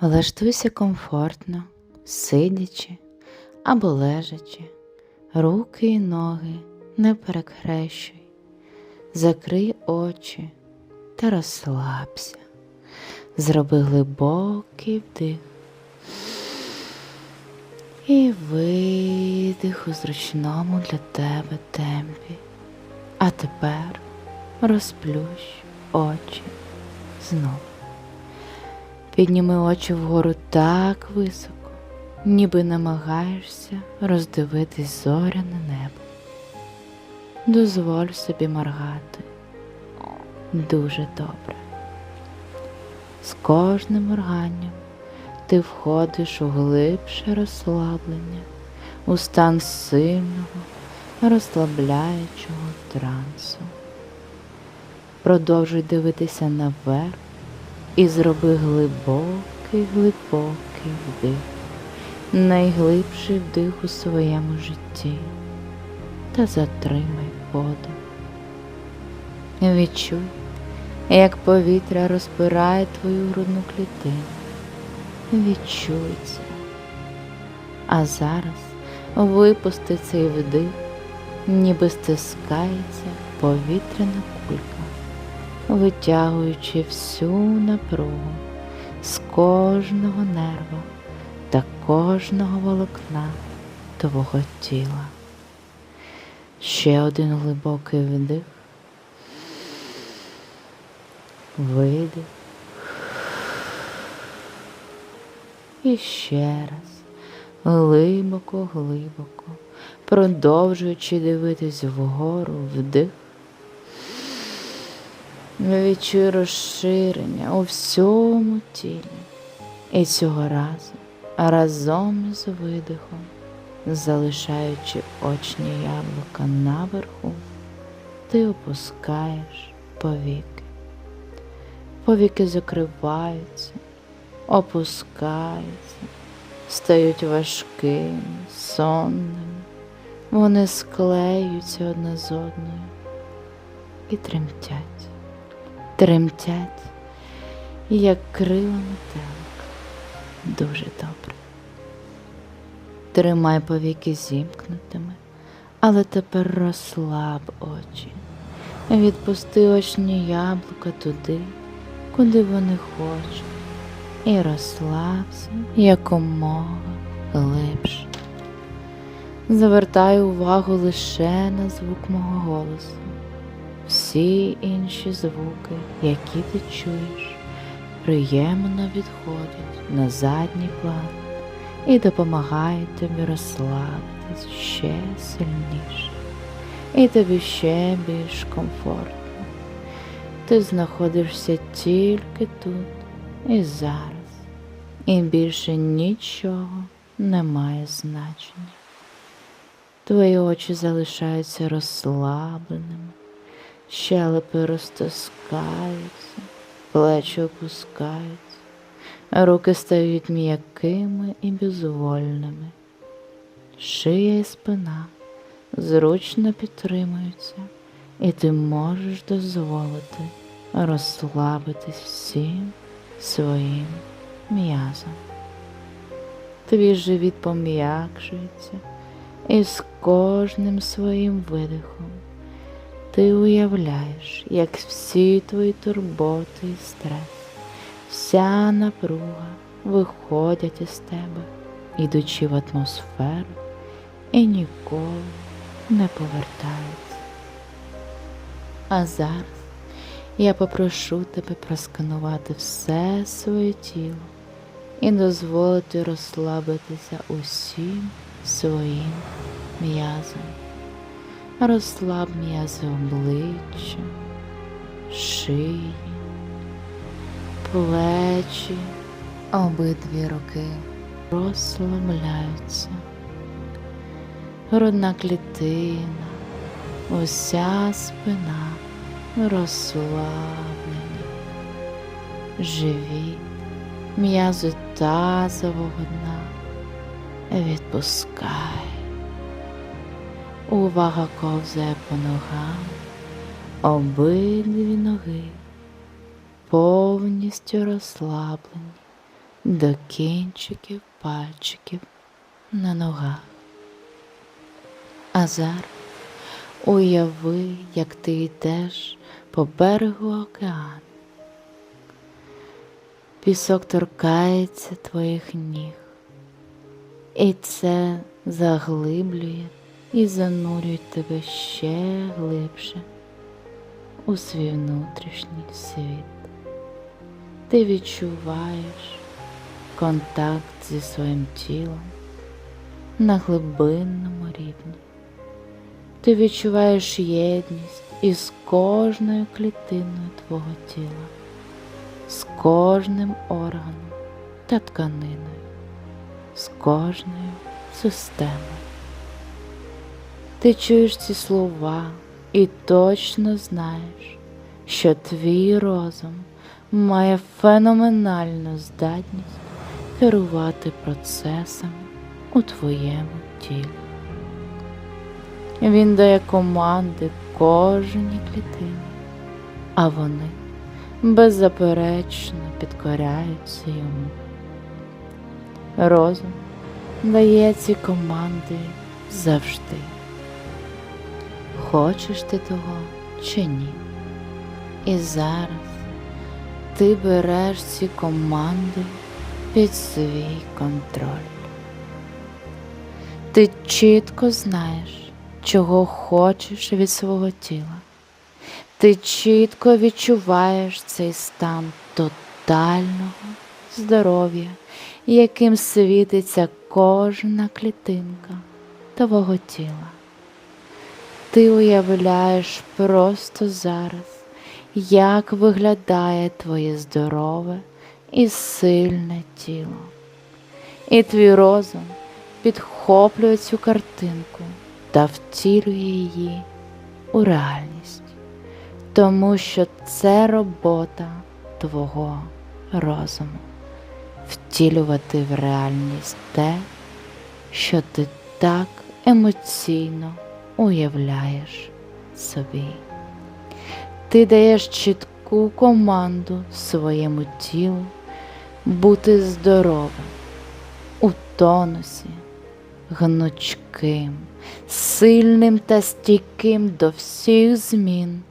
Влаштуйся комфортно, сидячи або лежачи, руки і ноги не перекрещуй, закрий очі та розслабся. Зроби глибокий вдих і видих у зручному для тебе темпі. А тепер розплющ очі знову. Підніми очі вгору так високо, ніби намагаєшся роздивитись зоряне небо. Дозволь собі моргати. Дуже добре. З кожним морганням ти входиш у глибше розслаблення, у стан сильного, розслабляючого трансу. Продовжуй дивитися наверх і зроби глибокий, глибокий вдих, найглибший вдих у своєму житті та затримай подих. Відчуй, як повітря розпирає твою грудну клітину. Відчуй це. А зараз випусти цей вдих, ніби стискається повітряна витягуючи всю напругу з кожного нерва та кожного волокна твого тіла. Ще один глибокий вдих. Видих. І ще раз, глибоко, глибоко, продовжуючи дивитись вгору вдих. Відчуй розширення у всьому тілі. І цього разу разом з видихом, залишаючи очні яблука наверху, ти опускаєш повіки. Повіки закриваються, опускаються, стають важкими, сонними, вони склеюються одна з одною і тремтять, тремтять, як крила метелика. Дуже добре. Тримай повіки зімкнутими, але тепер розслаб очі. Відпусти очні яблука туди, куди вони хочуть, і розслабся якомога глибше. Завертай увагу лише на звук мого голосу. Всі інші звуки, які ти чуєш, приємно відходять на задній план і допомагають тобі розслабитись ще сильніше, і тобі ще більш комфортно. Ти знаходишся тільки тут і зараз, і більше нічого не має значення. Твої очі залишаються розслабленими, щелепи розтискаються, плечі опускаються, руки стають м'якими і безвольними, шия і спина зручно підтримуються, і ти можеш дозволити розслабитись всім своїм м'язом. Твій живіт пом'якшується, і з кожним своїм видихом ти уявляєш, як всі твої турботи і стрес, вся напруга виходять із тебе, ідучи в атмосферу і ніколи не повертаються. А зараз я попрошу тебе просканувати все своє тіло і дозволити розслабитися усім своїм м'язом. Розслаб м'язи обличчя, шиї, плечі, обидві руки розслабляються. Грудна клітина, уся спина розслаблені, живіт, м'язи тазового дна відпускай. Увага ковзає по ногам, обидві ноги повністю розслаблені, до кінчиків пальчиків на ногах. А зараз уяви, як ти йдеш по берегу океану. Пісок торкається твоїх ніг, і це заглиблює і занурює тебе ще глибше у свій внутрішній світ. Ти відчуваєш контакт зі своїм тілом на глибинному рівні. Ти відчуваєш єдність із кожною клітиною твого тіла, з кожним органом та тканиною, з кожною системою. Ти чуєш ці слова і точно знаєш, що твій розум має феноменальну здатність керувати процесами у твоєму тілі. Він дає команди кожній клітині, а вони беззаперечно підкоряються йому. Розум дає ці команди завжди. Хочеш ти того чи ні? І зараз ти береш ці команди під свій контроль. Ти чітко знаєш, чого хочеш від свого тіла. Ти чітко відчуваєш цей стан тотального здоров'я, яким світиться кожна клітинка твого тіла. Ти уявляєш просто зараз, як виглядає твоє здорове і сильне тіло. І твій розум підхоплює цю картинку та втілює її у реальність, тому що це робота твого розуму втілювати в реальність те, що ти так емоційно уявляєш собі. Ти даєш чітку команду своєму тілу бути здоровим, у тонусі, гнучким, сильним та стійким до всіх змін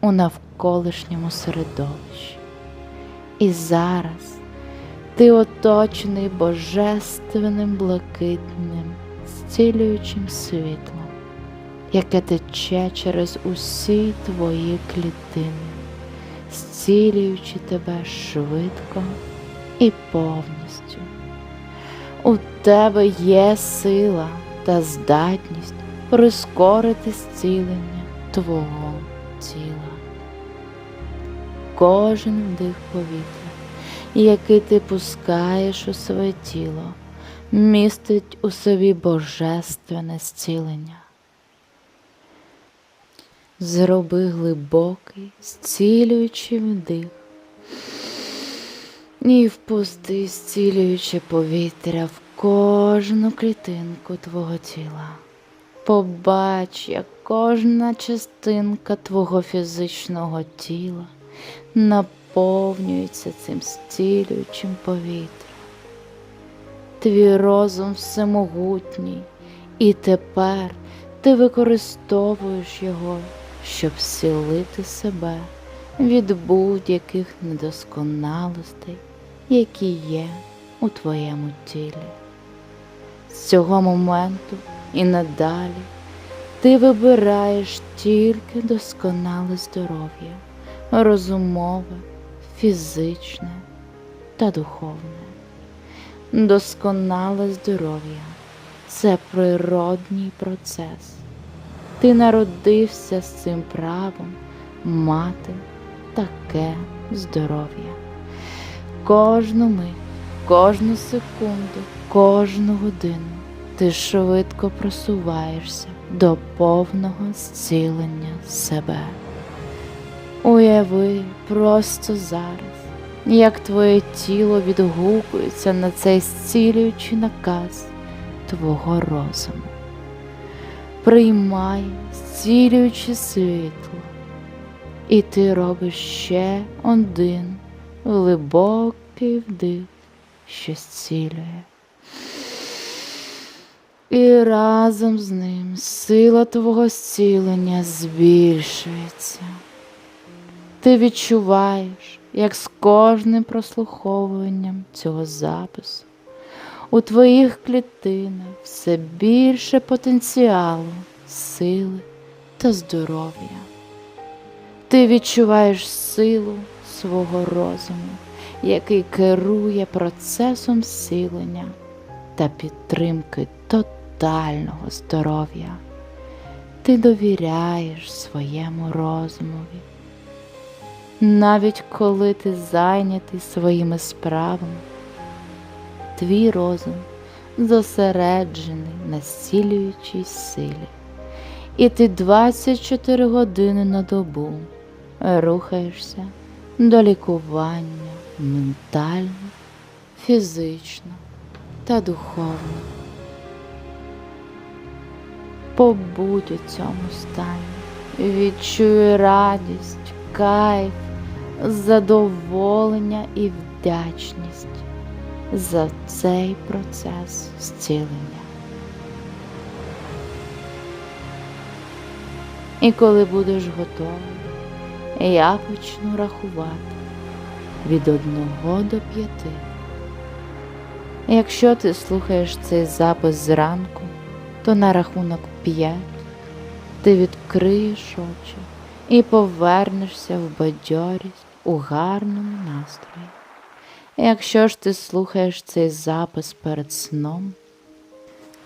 у навколишньому середовищі. І зараз ти оточений божественним блакитним, зцілюючим світлом, яке тече через усі твої клітини, зцілюючи тебе швидко і повністю. У тебе є сила та здатність прискорити зцілення твого тіла. Кожен вдих повітря, який ти пускаєш у своє тіло, містить у собі божественне зцілення. Зроби глибокий, зцілюючий вдих і впусти зцілююче повітря в кожну клітинку твого тіла. Побач, як кожна частинка твого фізичного тіла наповнюється цим зцілюючим повітрям. Твій розум всемогутній, і тепер ти використовуєш його, щоб зцілити себе від будь-яких недосконалостей, які є у твоєму тілі. З цього моменту і надалі ти вибираєш тільки досконале здоров'я, розумове, фізичне та духовне. Досконале здоров'я це природній процес. Ти народився з цим правом мати таке здоров'я. Кожну мить, кожну секунду, кожну годину ти швидко просуваєшся до повного зцілення себе. Уяви просто зараз, як твоє тіло відгукується на цей зцілюючий наказ твого розуму. Приймай зцілююче світло, і ти робиш ще один глибокий вдих що зцілює. І разом з ним сила твого зцілення збільшується. Ти відчуваєш, як з кожним прослуховуванням цього запису у твоїх клітинах все більше потенціалу, сили та здоров'я. Ти відчуваєш силу свого розуму, який керує процесом зцілення та підтримки тотального здоров'я. Ти довіряєш своєму розумові. Навіть коли ти зайнятий своїми справами, твій розум зосереджений на зцілюючій силі, і ти 24 години на добу рухаєшся до лікування ментально, фізично та духовно. Побудь у цьому стані, відчуй радість, кайф, задоволення і вдячність за цей процес зцілення. І коли будеш готовий, я почну рахувати від одного до п'яти. Якщо ти слухаєш цей запис зранку, то на рахунок п'ять ти відкриєш очі і повернешся в бадьорість у гарному настрої. Якщо ж ти слухаєш цей запис перед сном,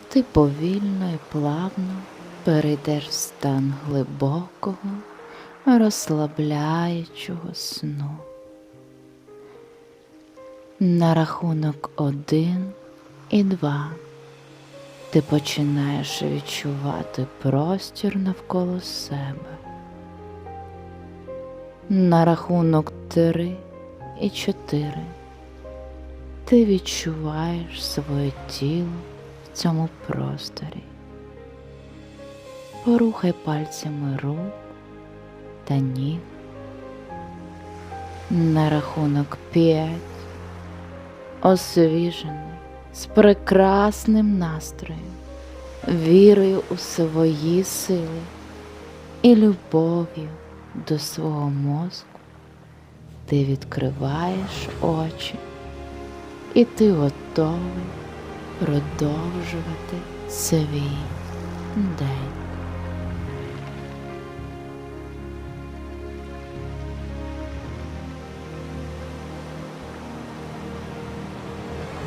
ти повільно і плавно перейдеш в стан глибокого, розслабляючого сну. На рахунок один і два ти починаєш відчувати простір навколо себе. На рахунок три і чотири ти відчуваєш своє тіло в цьому просторі. Порухай пальцями рук та ніг. На рахунок п'ять освіжений, з прекрасним настроєм, вірою у свої сили і любов'ю до свого мозку, ти відкриваєш очі, і ти готовий продовжувати свій день.